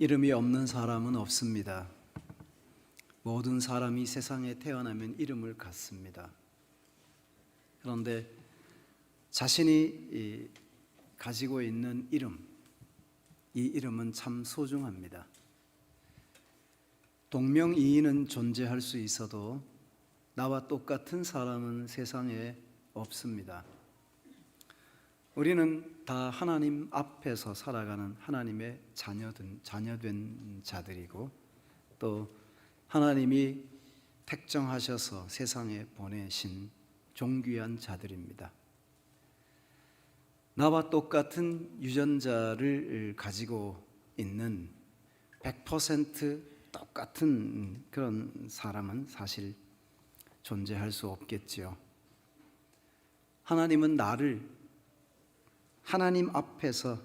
이름이 없는 사람은 없습니다. 모든 사람이 세상에 태어나면 이름을 갖습니다. 그런데 자신이 이, 가지고 있는 이름, 이 이름은 참 소중합니다. 동명이인은 존재할 수 있어도 나와 똑같은 사람은 세상에 없습니다. 우리는 다 하나님 앞에서 살아가는 하나님의 자녀된, 자녀된 자들이고 또 하나님이 택정하셔서 세상에 보내신 존귀한 자들입니다. 나와 똑같은 유전자를 가지고 있는 100% 똑같은 그런 사람은 사실 존재할 수 없겠지요. 하나님은 나를 하나님 앞에서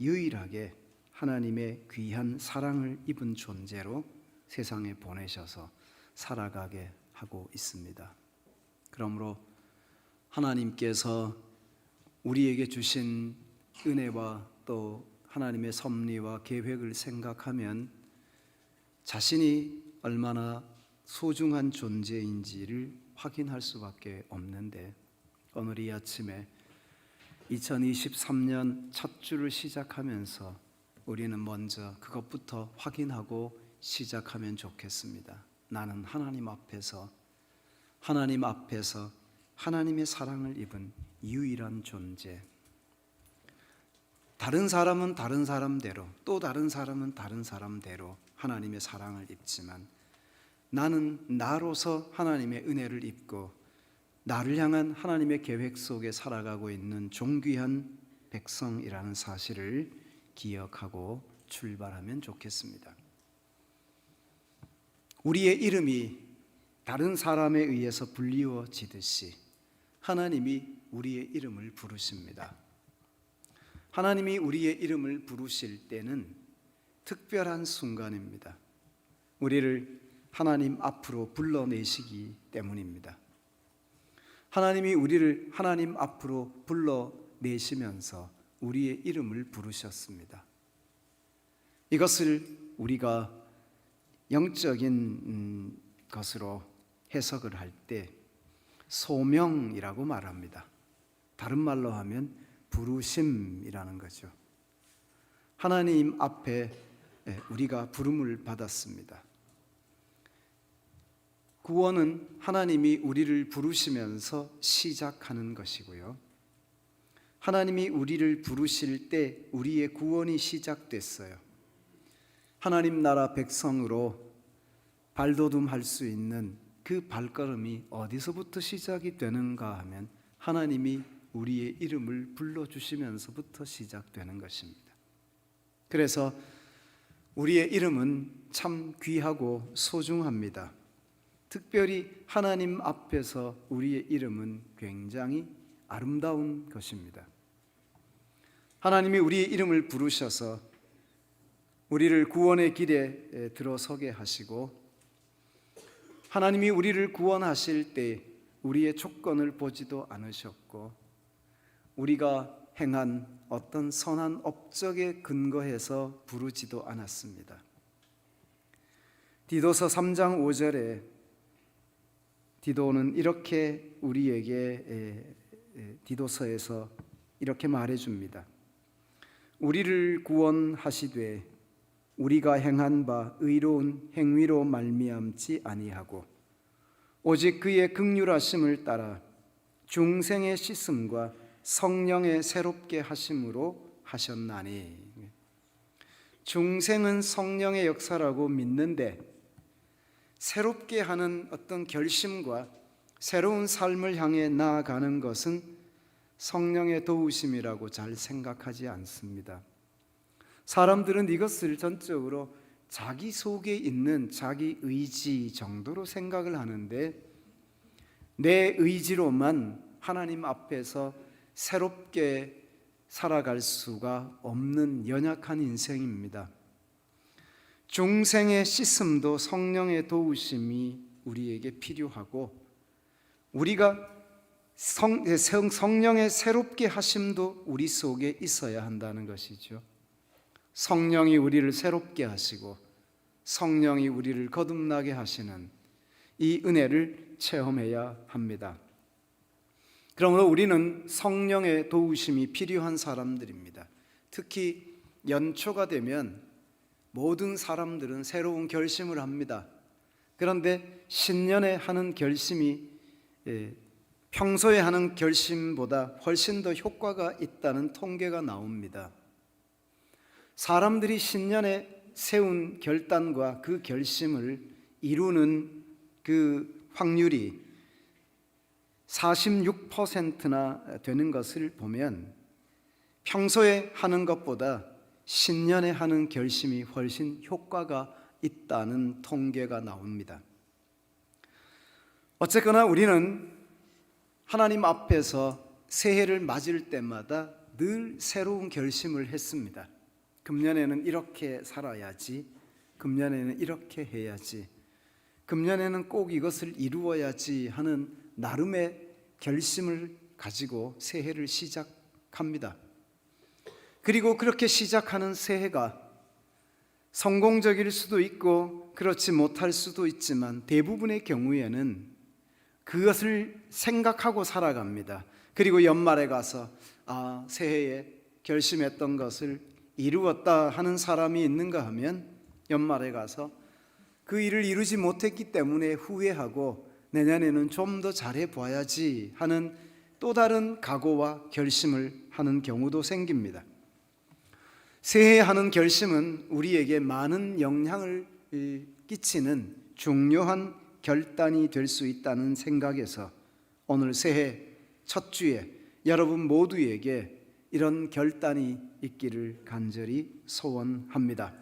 유일하게 하나님의 귀한 사랑을 입은 존재로 세상에 보내셔서 살아가게 하고 있습니다. 그러므로 하나님께서 우리에게 주신 은혜와 또 하나님의 섭리와 계획을 생각하면 자신이 얼마나 소중한 존재인지를 확인할 수밖에 없는데 오늘 이 아침에 2023년 첫 주를 시작하면서 우리는 먼저 그것부터 확인하고 시작하면 좋겠습니다. 나는 하나님 앞에서 하나님 앞에서 하나님의 사랑을 입은 유일한 존재. 다른 사람은 다른 사람대로 또 다른 사람은 다른 사람대로 하나님의 사랑을 입지만 나는 나로서 하나님의 은혜를 입고 나를 향한 하나님의 계획 속에 살아가고 있는 존귀한 백성이라는 사실을 기억하고 출발하면 좋겠습니다. 우리의 이름이 다른 사람에 의해서 불리워지듯이 하나님이 우리의 이름을 부르십니다. 하나님이 우리의 이름을 부르실 때는 특별한 순간입니다. 우리를 하나님 앞으로 불러내시기 때문입니다. 하나님이 우리를 하나님 앞으로 불러내시면서 우리의 이름을 부르셨습니다. 이것을 우리가 영적인 음, 것으로 해석을 할 때 소명이라고 말합니다. 다른 말로 하면 부르심이라는 거죠. 하나님 앞에 예, 우리가 부름을 받았습니다. 구원은 하나님이 우리를 부르시면서 시작하는 것이고요. 하나님이 우리를 부르실 때 우리의 구원이 시작됐어요. 하나님 나라 백성으로 발돋움할 수 있는 그 발걸음이 어디서부터 시작이 되는가 하면 하나님이 우리의 이름을 불러주시면서부터 시작되는 것입니다. 그래서 우리의 이름은 참 귀하고 소중합니다. 특별히 하나님 앞에서 우리의 이름은 굉장히 아름다운 것입니다. 하나님이 우리의 이름을 부르셔서 우리를 구원의 길에 들어서게 하시고 하나님이 우리를 구원하실 때 우리의 조건을 보지도 않으셨고 우리가 행한 어떤 선한 업적에 근거해서 부르지도 않았습니다. 디도서 3장 5절에 디도는 이렇게 우리에게 디도서에서 이렇게 말해 줍니다. 우리를 구원하시되 우리가 행한 바 의로운 행위로 말미암지 아니하고 오직 그의 극률하심을 따라 중생의 씻음과 성령의 새롭게 하심으로 하셨나니 중생은 성령의 역사라고 믿는데 새롭게 하는 어떤 결심과 새로운 삶을 향해 나아가는 것은 성령의 도우심이라고 잘 생각하지 않습니다. 사람들은 이것을 전적으로 자기 속에 있는 자기 의지 정도로 생각을 하는데 내 의지로만 하나님 앞에서 새롭게 살아갈 수가 없는 연약한 인생입니다. 중생의 씻음도 성령의 도우심이 우리에게 필요하고 우리가 성, 성령의 새롭게 하심도 우리 속에 있어야 한다는 것이죠. 성령이 우리를 새롭게 하시고 성령이 우리를 거듭나게 하시는 이 은혜를 체험해야 합니다. 그러므로 우리는 성령의 도우심이 필요한 사람들입니다. 특히 연초가 되면 모든 사람들은 새로운 결심을 합니다. 그런데 신년에 하는 결심이 예, 평소에 하는 결심보다 훨씬 더 효과가 있다는 통계가 나옵니다. 사람들이 신년에 세운 결단과 그 결심을 이루는 그 확률이 46%나 되는 것을 보면 평소에 하는 것보다 신년에 하는 결심이 훨씬 효과가 있다는 통계가 나옵니다. 어쨌거나 우리는 하나님 앞에서 새해를 맞을 때마다 늘 새로운 결심을 했습니다. 금년에는 이렇게 살아야지. 금년에는 이렇게 해야지. 금년에는 꼭 이것을 이루어야지 하는 나름의 결심을 가지고 새해를 시작합니다. 그리고 그렇게 시작하는 새해가 성공적일 수도 있고 그렇지 못할 수도 있지만 대부분의 경우에는 그것을 생각하고 살아갑니다. 그리고 연말에 가서 아, 새해에 결심했던 것을 이루었다 하는 사람이 있는가 하면 연말에 가서 그 일을 이루지 못했기 때문에 후회하고 내년에는 좀 더 잘해 봐야지 하는 또 다른 각오와 결심을 하는 경우도 생깁니다. 새해 하는 결심은 우리에게 많은 영향을 끼치는 중요한 결단이 될 수 있다는 생각에서 오늘 새해 첫 주에 여러분 모두에게 이런 결단이 있기를 간절히 소원합니다.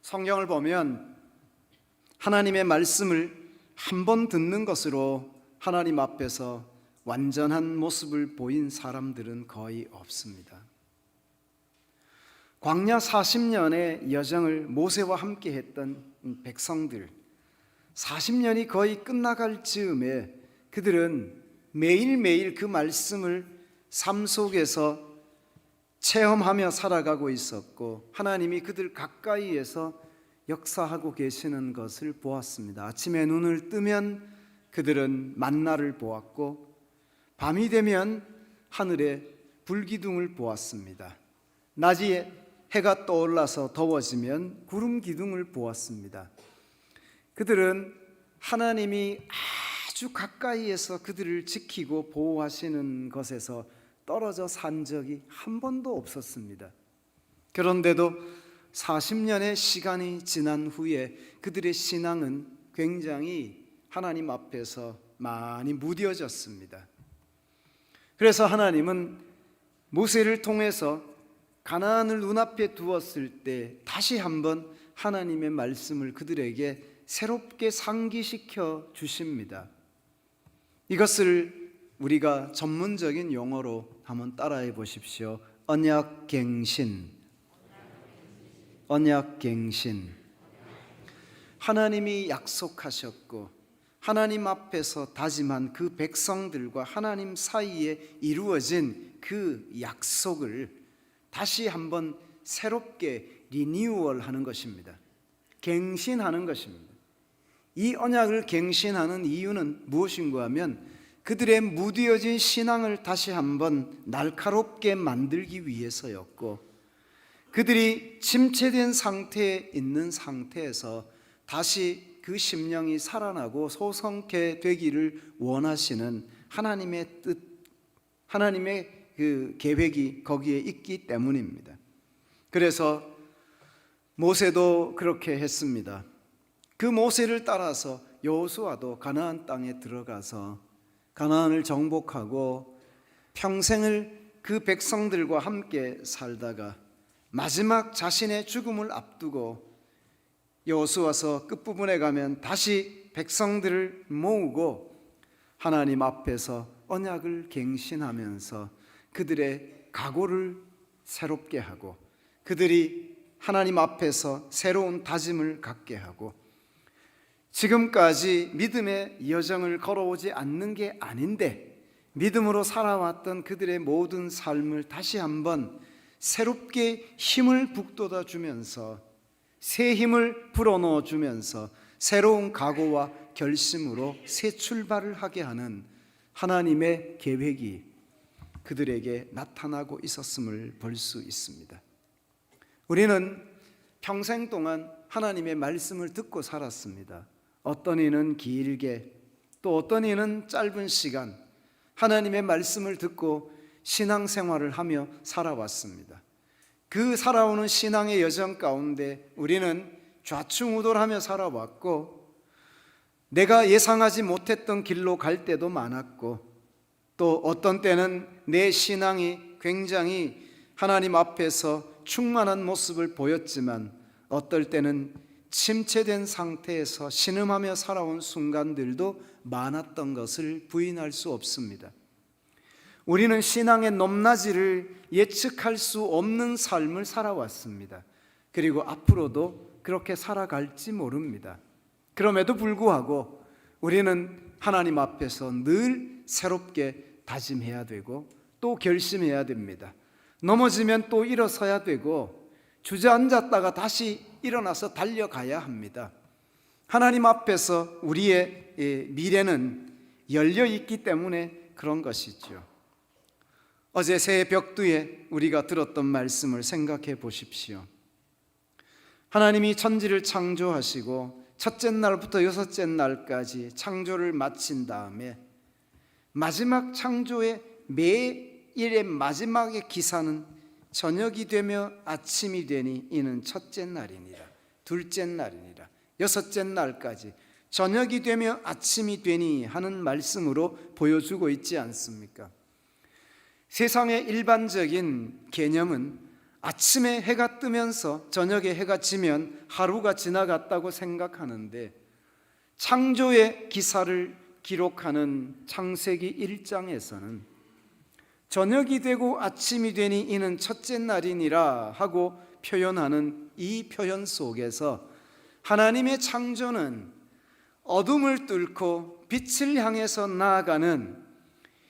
성경을 보면 하나님의 말씀을 한 번 듣는 것으로 하나님 앞에서 완전한 모습을 보인 사람들은 거의 없습니다. 광야 40년의 여정을 모세와 함께 했던 백성들 40년이 거의 끝나갈 즈음에 그들은 매일매일 그 말씀을 삶 속에서 체험하며 살아가고 있었고 하나님이 그들 가까이에서 역사하고 계시는 것을 보았습니다. 아침에 눈을 뜨면 그들은 만나를 보았고 밤이 되면 하늘에 불기둥을 보았습니다. 낮에 해가 떠올라서 더워지면 구름 기둥을 보았습니다. 그들은 하나님이 아주 가까이에서 그들을 지키고 보호하시는 것에서 떨어져 산 적이 한 번도 없었습니다. 그런데도 40년의 시간이 지난 후에 그들의 신앙은 굉장히 하나님 앞에서 많이 무뎌졌습니다. 그래서 하나님은 모세를 통해서 가나안을 눈앞에 두었을 때 다시 한번 하나님의 말씀을 그들에게 새롭게 상기시켜 주십니다. 이것을 우리가 전문적인 용어로 한번 따라해 보십시오. 언약갱신. 언약갱신. 하나님이 약속하셨고 하나님 앞에서 다짐한 그 백성들과 하나님 사이에 이루어진 그 약속을 다시 한번 새롭게 리뉴얼 하는 것입니다. 갱신하는 것입니다. 이 언약을 갱신하는 이유는 무엇인가 하면 그들의 무디어진 신앙을 다시 한번 날카롭게 만들기 위해서였고 그들이 침체된 상태에 있는 상태에서 다시 그 심령이 살아나고 소성케 되기를 원하시는 하나님의 뜻, 하나님의 그 계획이 거기에 있기 때문입니다. 그래서 모세도 그렇게 했습니다. 그 모세를 따라서 여호수아도 가나안 땅에 들어가서 가나안을 정복하고 평생을 그 백성들과 함께 살다가 마지막 자신의 죽음을 앞두고 여호수아서 끝부분에 가면 다시 백성들을 모으고 하나님 앞에서 언약을 갱신하면서 그들의 각오를 새롭게 하고 그들이 하나님 앞에서 새로운 다짐을 갖게 하고 지금까지 믿음의 여정을 걸어오지 않는 게 아닌데 믿음으로 살아왔던 그들의 모든 삶을 다시 한번 새롭게 힘을 북돋아 주면서 새 힘을 불어넣어 주면서 새로운 각오와 결심으로 새 출발을 하게 하는 하나님의 계획이 그들에게 나타나고 있었음을 볼 수 있습니다. 우리는 평생 동안 하나님의 말씀을 듣고 살았습니다. 어떤 이는 길게 또 어떤 이는 짧은 시간 하나님의 말씀을 듣고 신앙 생활을 하며 살아왔습니다. 그 살아오는 신앙의 여정 가운데 우리는 좌충우돌하며 살아왔고 내가 예상하지 못했던 길로 갈 때도 많았고 또 어떤 때는 내 신앙이 굉장히 하나님 앞에서 충만한 모습을 보였지만 어떨 때는 침체된 상태에서 신음하며 살아온 순간들도 많았던 것을 부인할 수 없습니다. 우리는 신앙의 높낮이를 예측할 수 없는 삶을 살아왔습니다. 그리고 앞으로도 그렇게 살아갈지 모릅니다. 그럼에도 불구하고 우리는 하나님 앞에서 늘 새롭게 다짐해야 되고 또 결심해야 됩니다. 넘어지면 또 일어서야 되고 주저앉았다가 다시 일어나서 달려가야 합니다. 하나님 앞에서 우리의 예, 미래는 열려 있기 때문에 그런 것이죠. 어제 새벽두에 우리가 들었던 말씀을 생각해 보십시오. 하나님이 천지를 창조하시고 첫째 날부터 여섯째 날까지 창조를 마친 다음에 마지막 창조의 매일의 마지막의 기사는 저녁이 되며 아침이 되니 이는 첫째 날이니라 둘째 날이니라 여섯째 날까지 저녁이 되며 아침이 되니 하는 말씀으로 보여주고 있지 않습니까? 세상의 일반적인 개념은 아침에 해가 뜨면서 저녁에 해가 지면 하루가 지나갔다고 생각하는데 창조의 기사를 기록하는 창세기 1장에서는 저녁이 되고 아침이 되니 이는 첫째 날이니라 하고 표현하는 이 표현 속에서 하나님의 창조는 어둠을 뚫고 빛을 향해서 나아가는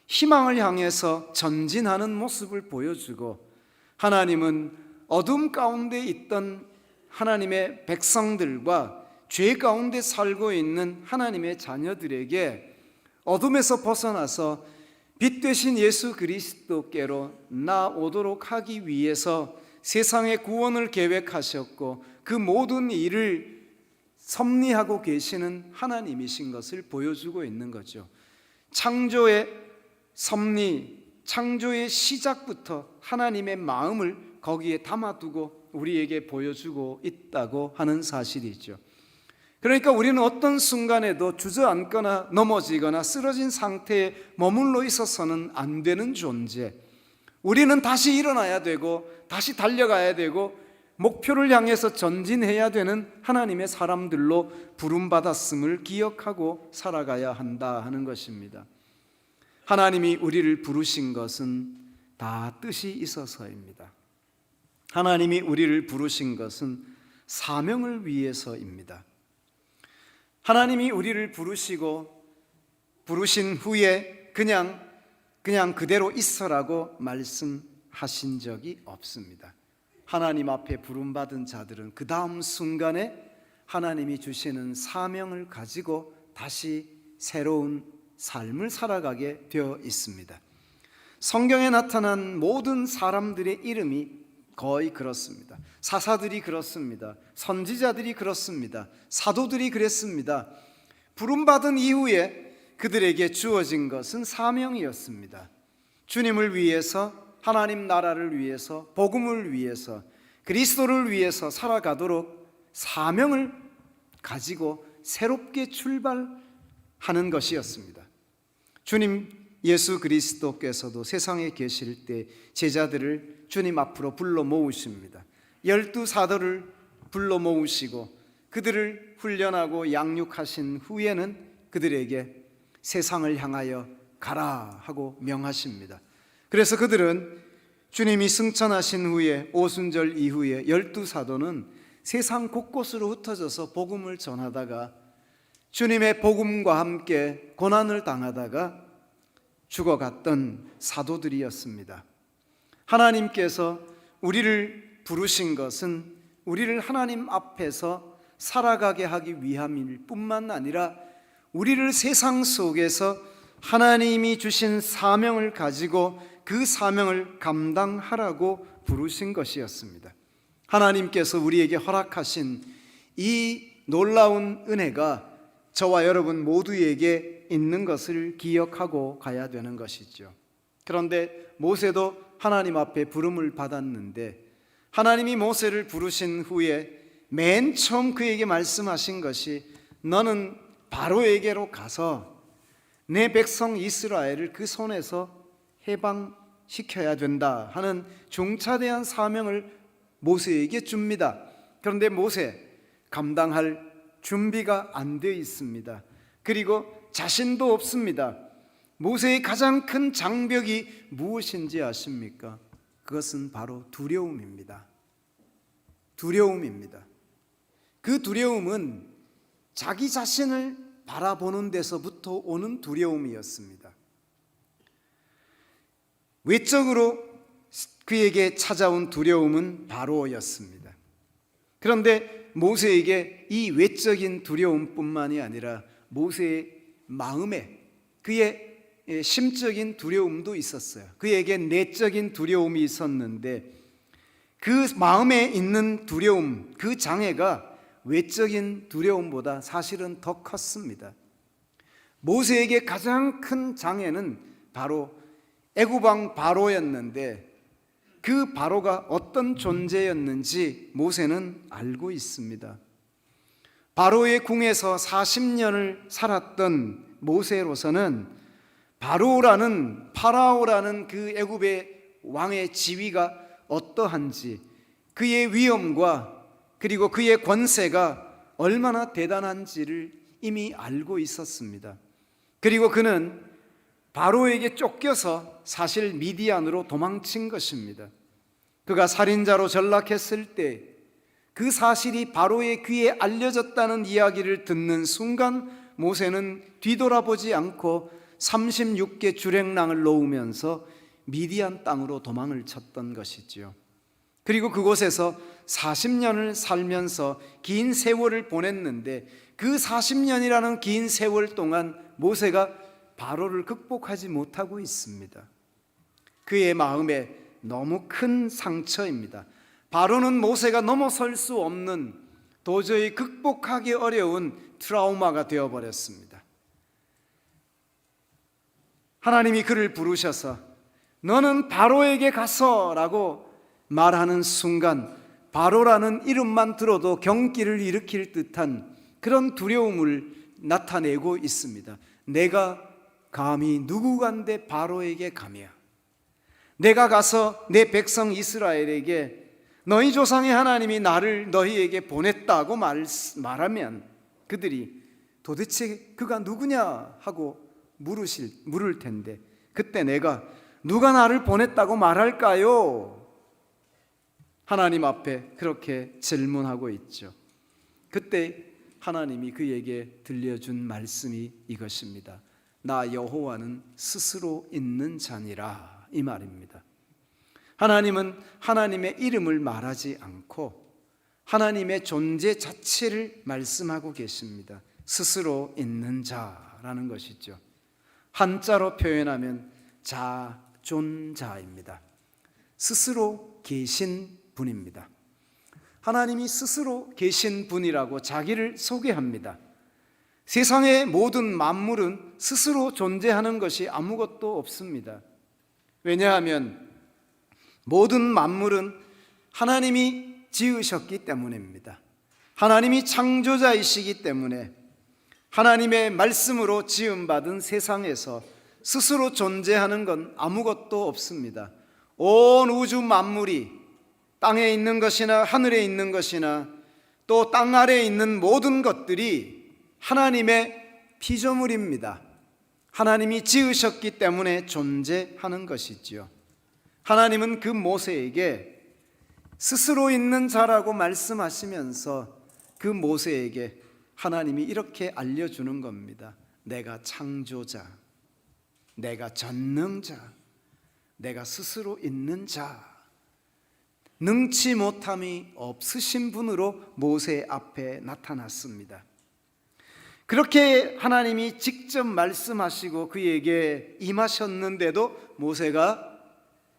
희망을 향해서 전진하는 모습을 보여주고 하나님은 어둠 가운데 있던 하나님의 백성들과 죄 가운데 살고 있는 하나님의 자녀들에게 어둠에서 벗어나서 빛 되신 예수 그리스도께로 나오도록 하기 위해서 세상의 구원을 계획하셨고 그 모든 일을 섭리하고 계시는 하나님이신 것을 보여주고 있는 거죠. 창조의 섭리, 창조의 시작부터 하나님의 마음을 거기에 담아두고 우리에게 보여주고 있다고 하는 사실이죠. 그러니까 우리는 어떤 순간에도 주저앉거나 넘어지거나 쓰러진 상태에 머물러 있어서는 안 되는 존재. 우리는 다시 일어나야 되고 다시 달려가야 되고 목표를 향해서 전진해야 되는 하나님의 사람들로 부름받았음을 기억하고 살아가야 한다 하는 것입니다. 하나님이 우리를 부르신 것은 다 뜻이 있어서입니다. 하나님이 우리를 부르신 것은 사명을 위해서입니다. 하나님이 우리를 부르시고 부르신 후에 그냥 그냥 그대로 있어라고 말씀하신 적이 없습니다. 하나님 앞에 부름받은 자들은 그 다음 순간에 하나님이 주시는 사명을 가지고 다시 새로운 삶을 살아가게 되어 있습니다. 성경에 나타난 모든 사람들의 이름이 거의 그렇습니다. 사사들이 그렇습니다. 선지자들이 그렇습니다. 사도들이 그랬습니다. 부름받은 이후에 그들에게 주어진 것은 사명이었습니다. 주님을 위해서 하나님 나라를 위해서 복음을 위해서 그리스도를 위해서 살아가도록 사명을 가지고 새롭게 출발하는 것이었습니다. 주님 예수 그리스도께서도 세상에 계실 때 제자들을 주님 앞으로 불러 모으십니다. 열두 사도를 불러 모으시고 그들을 훈련하고 양육하신 후에는 그들에게 세상을 향하여 가라 하고 명하십니다. 그래서 그들은 주님이 승천하신 후에 오순절 이후에 열두 사도는 세상 곳곳으로 흩어져서 복음을 전하다가 주님의 복음과 함께 고난을 당하다가 죽어갔던 사도들이었습니다. 하나님께서 우리를 부르신 것은 우리를 하나님 앞에서 살아가게 하기 위함일 뿐만 아니라 우리를 세상 속에서 하나님이 주신 사명을 가지고 그 사명을 감당하라고 부르신 것이었습니다. 하나님께서 우리에게 허락하신 이 놀라운 은혜가 저와 여러분 모두에게 있는 것을 기억하고 가야 되는 것이죠. 그런데 모세도 하나님 앞에 부름을 받았는데 하나님이 모세를 부르신 후에 맨 처음 그에게 말씀하신 것이 너는 바로에게로 가서 내 백성 이스라엘을 그 손에서 해방시켜야 된다 하는 중차대한 사명을 모세에게 줍니다. 그런데 모세 감당할 준비가 안 되어 있습니다. 그리고 자신도 없습니다. 모세의 가장 큰 장벽이 무엇인지 아십니까? 그것은 바로 두려움입니다. 두려움입니다. 그 두려움은 자기 자신을 바라보는 데서부터 오는 두려움이었습니다. 외적으로 그에게 찾아온 두려움은 바로였습니다. 그런데 모세에게 이 외적인 두려움뿐만이 아니라 모세의 마음에 그의 심적인 두려움도 있었어요. 그에게 내적인 두려움이 있었는데 그 마음에 있는 두려움, 그 장애가 외적인 두려움보다 사실은 더 컸습니다. 모세에게 가장 큰 장애는 바로 애굽왕 바로였는데 그 바로가 어떤 존재였는지 모세는 알고 있습니다. 바로의 궁에서 40년을 살았던 모세로서는 바로라는 파라오라는 그 애굽의 왕의 지위가 어떠한지 그의 위엄과 그리고 그의 권세가 얼마나 대단한지를 이미 알고 있었습니다. 그리고 그는 바로에게 쫓겨서 사실 미디안으로 도망친 것입니다. 그가 살인자로 전락했을 때 그 사실이 바로의 귀에 알려졌다는 이야기를 듣는 순간 모세는 뒤돌아보지 않고 36개 주랭랑을 놓으면서 미디안 땅으로 도망을 쳤던 것이지요. 그리고 그곳에서 40년을 살면서 긴 세월을 보냈는데 그 40년이라는 긴 세월 동안 모세가 바로를 극복하지 못하고 있습니다. 그의 마음에 너무 큰 상처입니다. 바로는 모세가 넘어설 수 없는 도저히 극복하기 어려운 트라우마가 되어버렸습니다. 하나님이 그를 부르셔서 너는 바로에게 가서라고 말하는 순간 바로라는 이름만 들어도 경기를 일으킬 듯한 그런 두려움을 나타내고 있습니다. 내가 감히 누구간데 바로에게 가며 내가 가서 내 백성 이스라엘에게 너희 조상의 하나님이 나를 너희에게 보냈다고 말, 말하면 그들이 도대체 그가 누구냐 하고 물으실, 물을 텐데 그때 내가 누가 나를 보냈다고 말할까요? 하나님 앞에 그렇게 질문하고 있죠. 그때 하나님이 그에게 들려준 말씀이 이것입니다. 나 여호와는 스스로 있는 자니라 이 말입니다. 하나님은 하나님의 이름을 말하지 않고 하나님의 존재 자체를 말씀하고 계십니다. 스스로 있는 자라는 것이죠. 한자로 표현하면 자존자입니다. 스스로 계신 분입니다. 하나님이 스스로 계신 분이라고 자기를 소개합니다. 세상의 모든 만물은 스스로 존재하는 것이 아무것도 없습니다. 왜냐하면 모든 만물은 하나님이 지으셨기 때문입니다. 하나님이 창조자이시기 때문에 하나님의 말씀으로 지음받은 세상에서 스스로 존재하는 건 아무것도 없습니다. 온 우주 만물이 땅에 있는 것이나 하늘에 있는 것이나 또 땅 아래에 있는 모든 것들이 하나님의 피조물입니다. 하나님이 지으셨기 때문에 존재하는 것이지요. 하나님은 그 모세에게 스스로 있는 자라고 말씀하시면서 그 모세에게 하나님이 이렇게 알려주는 겁니다. 내가 창조자, 내가 전능자, 내가 스스로 있는 자, 능치 못함이 없으신 분으로 모세 앞에 나타났습니다. 그렇게 하나님이 직접 말씀하시고 그에게 임하셨는데도 모세가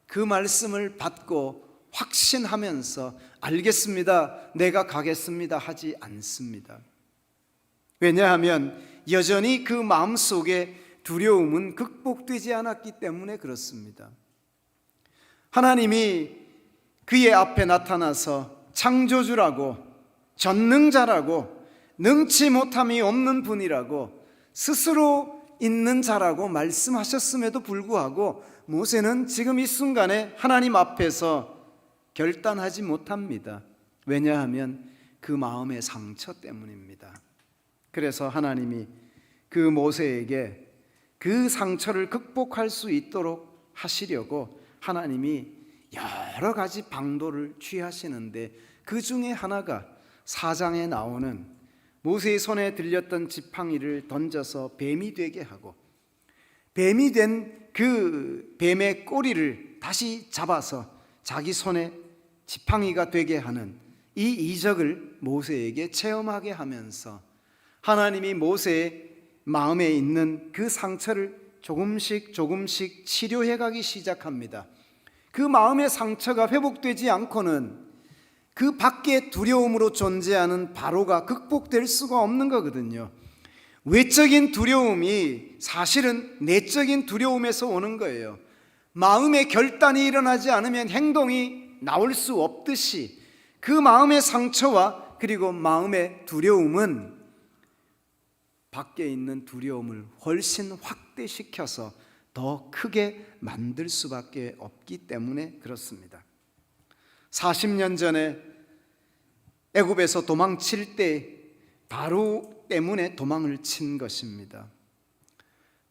그 말씀을 받고 확신하면서 알겠습니다. 내가 가겠습니다. 하지 않습니다. 왜냐하면 여전히 그 마음 속에 두려움은 극복되지 않았기 때문에 그렇습니다. 하나님이 그의 앞에 나타나서 창조주라고 전능자라고 능치 못함이 없는 분이라고 스스로 있는 자라고 말씀하셨음에도 불구하고 모세는 지금 이 순간에 하나님 앞에서 결단하지 못합니다. 왜냐하면 그 마음의 상처 때문입니다. 그래서 하나님이 그 모세에게 그 상처를 극복할 수 있도록 하시려고 하나님이 여러 가지 방도를 취하시는데 그 중에 하나가 사장에 나오는 모세의 손에 들렸던 지팡이를 던져서 뱀이 되게 하고 뱀이 된 그 뱀의 꼬리를 다시 잡아서 자기 손에 지팡이가 되게 하는 이 이적을 모세에게 체험하게 하면서 하나님이 모세의 마음에 있는 그 상처를 조금씩 조금씩 치료해 가기 시작합니다. 그 마음의 상처가 회복되지 않고는 그 밖에 두려움으로 존재하는 바로가 극복될 수가 없는 거거든요. 외적인 두려움이 사실은 내적인 두려움에서 오는 거예요. 마음의 결단이 일어나지 않으면 행동이 나올 수 없듯이 그 마음의 상처와 그리고 마음의 두려움은 밖에 있는 두려움을 훨씬 확대시켜서 더 크게 만들 수밖에 없기 때문에 그렇습니다. 40년 전에 애굽에서 도망칠 때 바로 때문에 도망을 친 것입니다.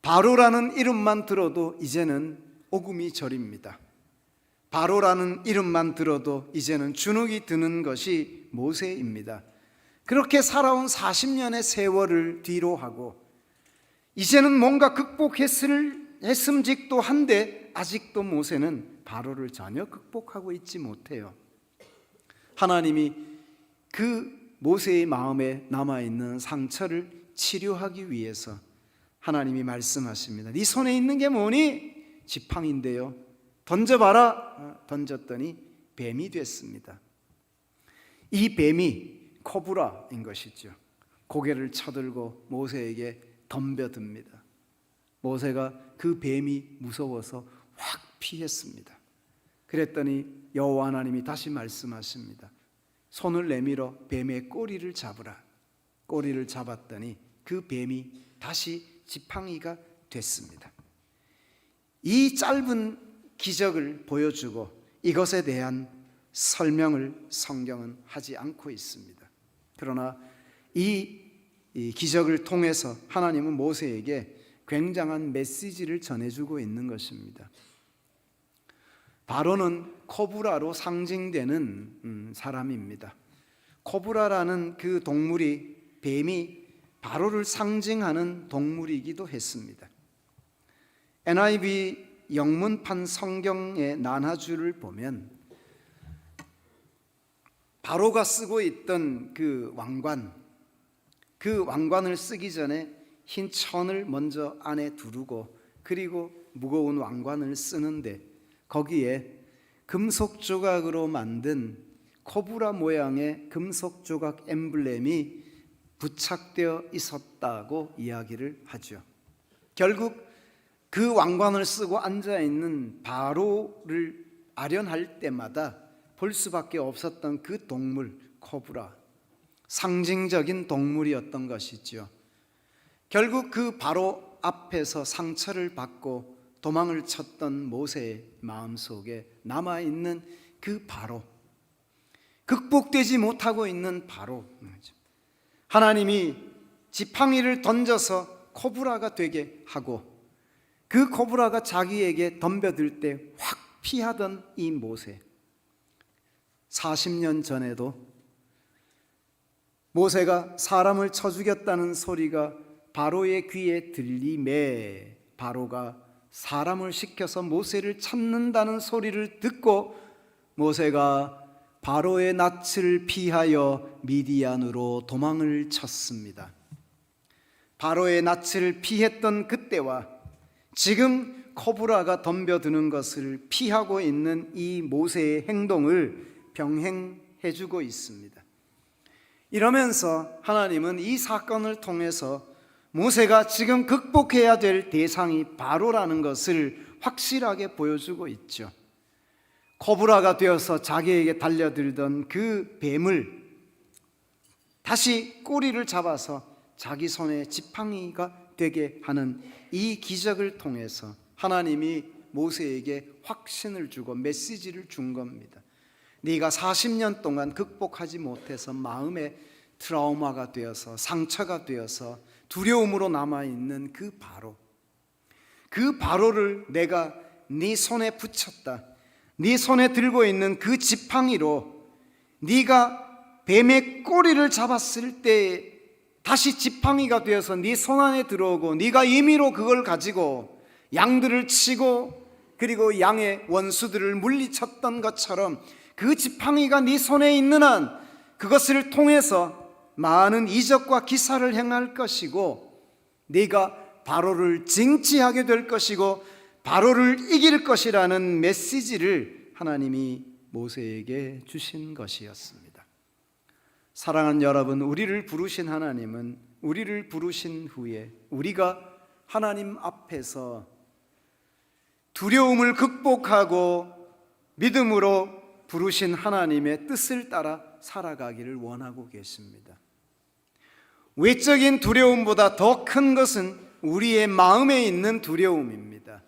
바로라는 이름만 들어도 이제는 오금이 저립니다. 바로라는 이름만 들어도 이제는 주눅이 드는 것이 모세입니다. 그렇게 살아온 40년의 세월을 뒤로 하고 이제는 뭔가 극복했을 했음직도 한데 아직도 모세는 바로를 전혀 극복하고 있지 못해요. 하나님이 그 모세의 마음에 남아 있는 상처를 치료하기 위해서 하나님이 말씀하십니다. 네 손에 있는 게 뭐니? 지팡인데요. 던져봐라. 어, 던졌더니 뱀이 됐습니다. 이 뱀이 코브라인 것이죠. 고개를 쳐들고 모세에게 덤벼듭니다. 모세가 그 뱀이 무서워서 확 피했습니다. 그랬더니 여호와 하나님이 다시 말씀하십니다. 손을 내밀어 뱀의 꼬리를 잡으라. 꼬리를 잡았더니 그 뱀이 다시 지팡이가 됐습니다. 이 짧은 기적을 보여주고 이것에 대한 설명을 성경은 하지 않고 있습니다. 그러나 이, 이 기적을 통해서 하나님은 모세에게 굉장한 메시지를 전해주고 있는 것입니다. 바로는 코브라로 상징되는 음, 사람입니다. 코브라라는 그 동물이 뱀이 바로를 상징하는 동물이기도 했습니다. NIV 영문판 성경의 난하주를 보면 바로가 쓰고 있던 그 왕관, 그 왕관을 쓰기 전에 흰 천을 먼저 안에 두르고 그리고 무거운 왕관을 쓰는데 거기에 금속 조각으로 만든 코브라 모양의 금속 조각 엠블렘이 부착되어 있었다고 이야기를 하죠. 결국 그 왕관을 쓰고 앉아 있는 바로를 아련할 때마다 볼 수밖에 없었던 그 동물 코브라 상징적인 동물이었던 것이죠. 결국 그 바로 앞에서 상처를 받고 도망을 쳤던 모세의 마음 속에 남아 있는 그 바로 극복되지 못하고 있는 바로 하나님이 지팡이를 던져서 코브라가 되게 하고 그 코브라가 자기에게 덤벼들 때 확 피하던 이 모세 40년 전에도 모세가 사람을 쳐 죽였다는 소리가 바로의 귀에 들림에 바로가 사람을 시켜서 모세를 찾는다는 소리를 듣고 모세가 바로의 낯을 피하여 미디안으로 도망을 쳤습니다. 바로의 낯을 피했던 그때와 지금 코브라가 덤벼드는 것을 피하고 있는 이 모세의 행동을 병행해 주고 있습니다. 이러면서 하나님은 이 사건을 통해서 모세가 지금 극복해야 될 대상이 바로라는 것을 확실하게 보여주고 있죠. 코브라가 되어서 자기에게 달려들던 그 뱀을 다시 꼬리를 잡아서 자기 손에 지팡이가 되게 하는 이 기적을 통해서 하나님이 모세에게 확신을 주고 메시지를 준 겁니다. 네가 40년 동안 극복하지 못해서 마음에 트라우마가 되어서 상처가 되어서 두려움으로 남아 있는 그 바로 그 바로를 내가 네 손에 붙였다. 네 손에 들고 있는 그 지팡이로 네가 뱀의 꼬리를 잡았을 때 다시 지팡이가 되어서 네 손 안에 들어오고 네가 임의로 그걸 가지고 양들을 치고 그리고 양의 원수들을 물리쳤던 것처럼 그 지팡이가 네 손에 있는 한 그것을 통해서 많은 이적과 기사를 행할 것이고 네가 바로를 징치하게 될 것이고 바로를 이길 것이라는 메시지를 하나님이 모세에게 주신 것이었습니다. 사랑하는 여러분, 우리를 부르신 하나님은 우리를 부르신 후에 우리가 하나님 앞에서 두려움을 극복하고 믿음으로 부르신 하나님의 뜻을 따라 살아가기를 원하고 계십니다. 외적인 두려움보다 더 큰 것은 우리의 마음에 있는 두려움입니다.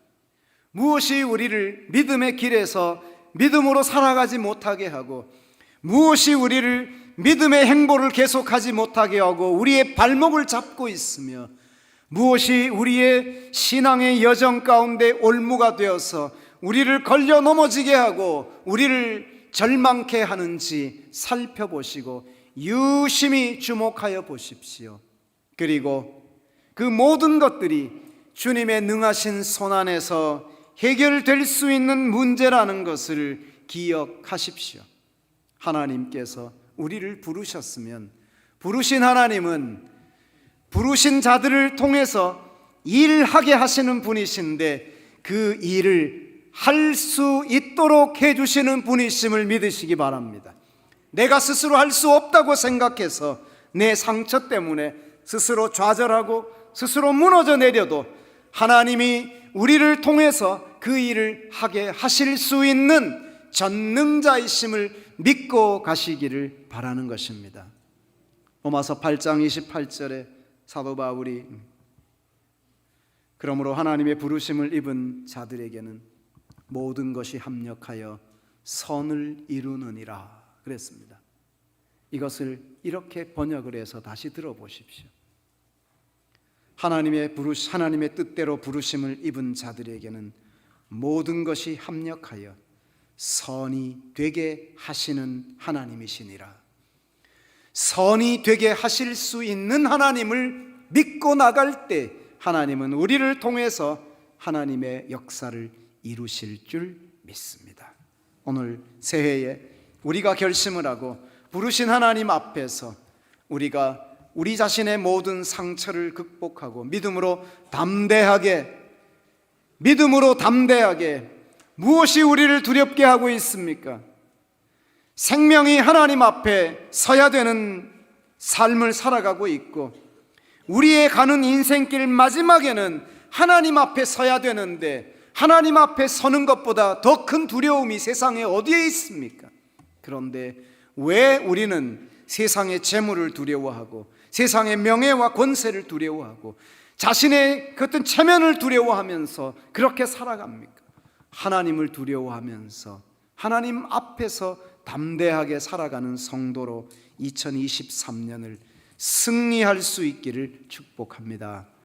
무엇이 우리를 믿음의 길에서 믿음으로 살아가지 못하게 하고 무엇이 우리를 믿음의 행보를 계속하지 못하게 하고 우리의 발목을 잡고 있으며 무엇이 우리의 신앙의 여정 가운데 올무가 되어서 우리를 걸려 넘어지게 하고 우리를 절망케 하는지 살펴보시고 유심히 주목하여 보십시오. 그리고 그 모든 것들이 주님의 능하신 손 안에서 해결될 수 있는 문제라는 것을 기억하십시오. 하나님께서 우리를 부르셨으면 부르신 하나님은 부르신 자들을 통해서 일하게 하시는 분이신데 그 일을 할 수 있도록 해주시는 분이심을 믿으시기 바랍니다. 내가 스스로 할 수 없다고 생각해서 내 상처 때문에 스스로 좌절하고 스스로 무너져 내려도 하나님이 우리를 통해서 그 일을 하게 하실 수 있는 전능자이심을 믿고 가시기를 바라는 것입니다. 로마서 8장 28절에 사도 바울이 그러므로 하나님의 부르심을 입은 자들에게는 모든 것이 합력하여 선을 이루느니라 그랬습니다. 이것을 이렇게 번역을 해서 다시 들어보십시오. 하나님의 부르 하나님의 뜻대로 부르심을 입은 자들에게는 모든 것이 합력하여 선이 되게 하시는 하나님이시니라. 선이 되게 하실 수 있는 하나님을 믿고 나갈 때 하나님은 우리를 통해서 하나님의 역사를 이루실 줄 믿습니다. 오늘 새해에 우리가 결심을 하고 부르신 하나님 앞에서 우리가 우리 자신의 모든 상처를 극복하고 믿음으로 담대하게 믿음으로 담대하게 무엇이 우리를 두렵게 하고 있습니까? 생명이 하나님 앞에 서야 되는 삶을 살아가고 있고 우리의 가는 인생길 마지막에는 하나님 앞에 서야 되는데 하나님 앞에 서는 것보다 더 큰 두려움이 세상에 어디에 있습니까? 그런데 왜 우리는 세상의 재물을 두려워하고 세상의 명예와 권세를 두려워하고 자신의 그 어떤 체면을 두려워하면서 그렇게 살아갑니까? 하나님을 두려워하면서 하나님 앞에서 담대하게 살아가는 성도로 2023년을 승리할 수 있기를 축복합니다.